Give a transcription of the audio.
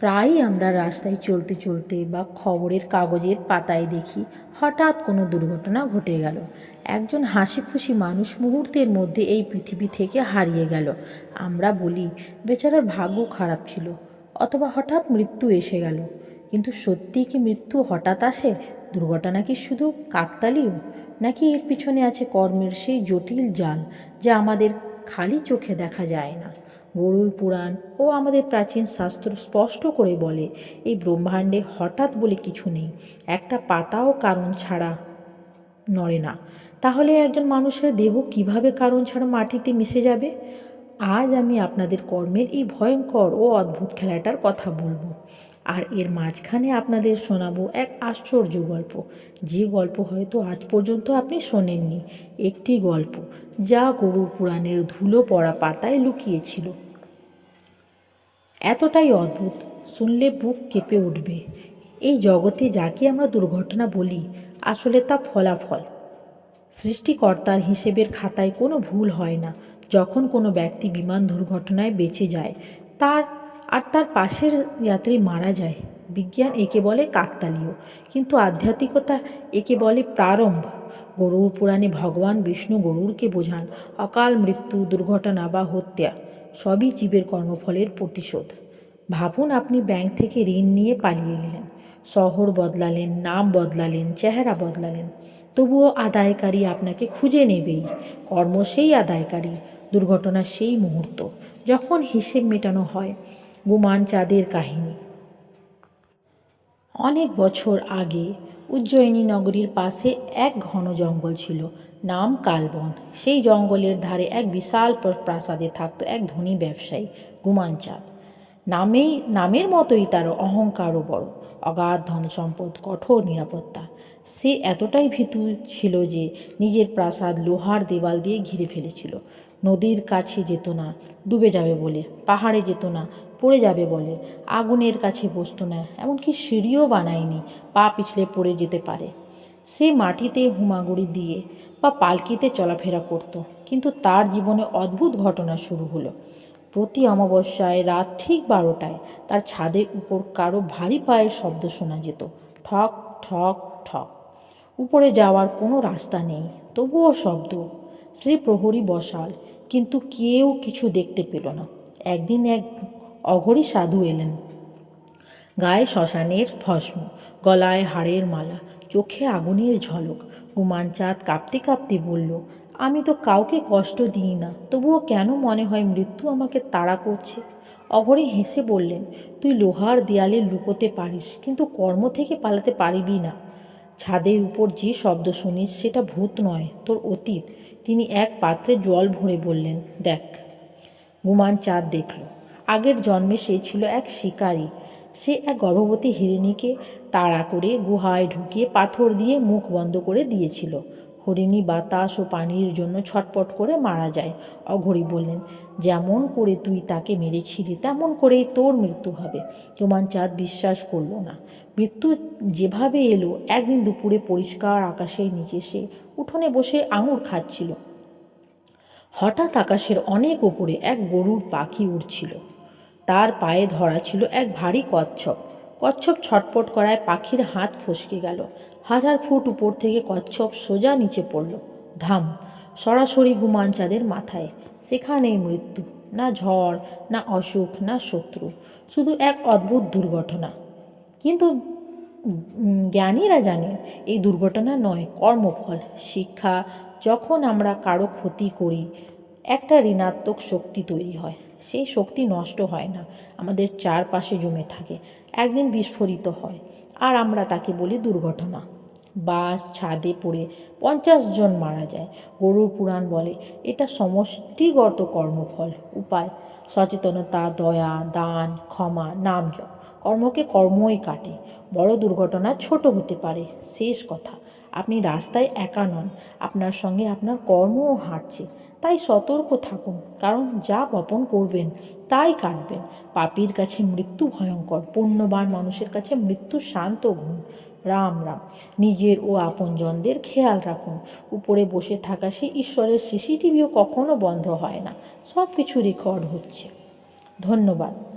প্রায়ই আমরা রাস্তায় চলতে চলতে বা খবরের কাগজের পাতায় দেখি, হঠাৎ কোনো দুর্ঘটনা ঘটে গেল। একজন হাসি খুশি মানুষ মুহূর্তের মধ্যে এই পৃথিবী থেকে হারিয়ে গেল। আমরা বলি, বেচারার ভাগ্য খারাপ ছিল, অথবা হঠাৎ মৃত্যু এসে গেল। কিন্তু সত্যিই কি মৃত্যু হঠাৎ আসে? দুর্ঘটনা কি শুধু কাকতালীয়? নাকি এর পিছনে আছে কর্মের সেই জটিল জাল, যা আমাদের খালি চোখে দেখা যায় না? গরুর পুরাণ ও আমাদের প্রাচীন শাস্ত্র স্পষ্ট করে বলে, এই ব্রহ্মাণ্ডে হঠাৎ বলে কিছু নেই, একটা পাতাও কারণ ছাড়া নড়ে না। তাহলে একজন মানুষের দেহ কীভাবে কারণ ছাড়া মাটিতে মিশে যাবে? আজ আমি আপনাদের কর্মের এই ভয়ঙ্কর ও অদ্ভুত খেলাটার কথা বলব। আর এর মাঝখানে আপনাদের শোনাবো এক আশ্চর্য গল্প। যে গল্প হয়তো আজ পর্যন্ত আপনি শোনেননি। একটি গল্প, যা গরু পুরাণের ধুলো পড়া পাতায় লুকিয়েছিল। এতটাই অদ্ভুত, শুনলে বুক কেঁপে উঠবে। এই জগতে যাকে আমরা দুর্ঘটনা বলি, আসলে তা ফলাফল। সৃষ্টিকর্তার হিসেবের খাতায় কোনো ভুল হয় না। যখন কোনো ব্যক্তি বিমান দুর্ঘটনায় বেঁচে যায়, তার আর তার পাশের যাত্রী মারা যায়। বিজ্ঞান একে বলে কাকতালীয়, কিন্তু আধ্যাত্মিকতা একে বলে প্রারম্ভ। গরুর পুরাণে ভগবান বিষ্ণু গরুরকে বোঝান, অকাল মৃত্যু, দুর্ঘটনা বা হত্যা, সবই জীবের কর্মফলের প্রতিশোধ। ভাবুন আপনি ব্যাংক থেকে ঋণ নিয়ে পালিয়ে গেলেন। শহর বদলালেন, নাম বদলালেন, চেহারা বদলালেন। তবুও আদায়কারী আপনাকে খুঁজে নেবেই। কর্ম সেই আদায়কারী, দুর্ঘটনা সেই মুহূর্ত। যখন হিসেব মেটানো হয় গুমান চাঁদের কাহিনী। অনেক বছর আগে উজ্জয়িনী নগরীর পাশে এক ঘন জঙ্গল ছিল, নাম কালবন। সেই জঙ্গলের ধারে এক বিশাল প্রাসাদে থাকতো এক ধনী ব্যবসায়ী, গুমান চাঁদ। নামেই, নামের মতোই তার অহংকারও বড়, অগাধ ধন সম্পদ কঠোর নিরাপত্তা। সে এতটাই ভীতু ছিল যে নিজের প্রাসাদ লোহার দেওয়াল দিয়ে ঘিরে ফেলেছিল। নদীর কাছে যেত না, ডুবে যাবে বলে, পাহাড়ে যেত না পড়ে যাবে বলে। আগুনের কাছে বসতো না, এমনকি সিঁড়িও বানায়নি, পা পিছলে পড়ে যেতে পারে। সে মাটিতে হুমাগুড়ি দিয়ে বা পালকিতে চলাফেরা করত, কিন্তু তার জীবনে অদ্ভুত ঘটনা শুরু হলো। প্রতি অমাবস্যায় রাত ঠিক বারোটায় তার ছাদের উপর কারও ভারী পায়ের শব্দ শোনা যেত, ঠক ঠক ঠক। উপরে যাওয়ার কোনো রাস্তা নেই, তবুও শব্দ। শ্রী প্রহরী বসাল, কিন্তু কেউ কিছু দেখতে পেল না। একদিন এক অঘরী সাধু এলেন। গায়ে শ্মশানের ভস্ম, গলায় হাড়ের মালা, চোখে আগুনের ঝলক। গুমান চাঁদ কাঁপতে কাঁপতে বলল, আমি তো কাউকে কষ্ট দিই না, তবুও কেন মনে হয় মৃত্যু আমাকে তাড়া করছে? অঘরে হেসে বললেন, তুই লোহার দেয়ালে লুকোতে পারিস, কিন্তু কর্ম থেকে পালাতে পারবি না। ছাদের উপর যে শব্দ শুনিস সেটা ভূত নয়, তোর অতীত। তিনি এক পাত্রে জল ভরে বললেন, দেখ। গুমান চাঁদ দেখল। আগের জন্মে সে ছিল এক শিকারী। সে এক গর্ভবতী হিরিণীকে তাড়া করে গুহায় ঢুকিয়ে পাথর দিয়ে মুখ বন্ধ করে দিয়েছিল। হরিণী বাতাস ও পানির জন্য ছটপট করে মারা যায়। অঘরি বললেন, যেমন করে তুই তাকে মেরেছিলি, তেমন করেই তোর মৃত্যু হবে। তোমার চাঁদ বিশ্বাস করল না। মৃত্যু যেভাবে এলো, একদিন দুপুরে পরিষ্কার আকাশের নিচে সে উঠোনে বসে আঙুর খাচ্ছিল। হঠাৎ আকাশের অনেক উপরে এক গরুর পাখি উড়ছিল। তার পায়ে ধরা ছিল এক ভারী কচ্ছপ। কচ্ছপ ছটপট করায় পাখির হাত ফসকে গেল। হাজার ফুট উপর থেকে কচ্ছপ সোজা নিচে পড়ল। ধাম, সরাসরি গুমান চাঁদের মাথায়। সেখানেই মৃত্যু। না ঝড়, না অসুখ, না শত্রু। শুধু এক অদ্ভুত দুর্ঘটনা। কিন্তু জ্ঞানীরা জানেন, এই দুর্ঘটনা নয়, কর্মফল। শিক্ষা, যখন আমরা কারও ক্ষতি করি, একটা ঋণাত্মক শক্তি তৈরি হয়। সেই শক্তি নষ্ট হয় না, আমাদের চারপাশে জমে থাকে, একদিন বিস্ফোরিত হয়, আর আমরা তাকে বলি দুর্ঘটনা। বাস, ছাদে পড়ে পঞ্চাশ জন মারা যায়, গরুর পুরাণ বলে, এটা সমষ্টিগত কর্মফল, উপায়, সচেতনতা, দয়া, দান, ক্ষমা, নাম কর্মকে কর্মই কাটে, বড় দুর্ঘটনা ছোট হতে পারে, শেষ কথা আপনি রাস্তায় একা নন, আপনার সঙ্গে আপনার কর্মও হাঁটছে। তাই সতর্ক থাকুন, কারণ যা বপন করবেন তাই কাটবেন। পাপির কাছে মৃত্যু ভয়ঙ্কর, পুণ্যবান মানুষের কাছে মৃত্যু শান্ত ঘুম রাম রাম। নিজের ও আপনজনদের খেয়াল রাখুন। উপরে বসে থাকা সেই ঈশ্বরের সিসিটিভিও কখনো বন্ধ হয় না। সব কিছু রেকর্ড হচ্ছে। ধন্যবাদ।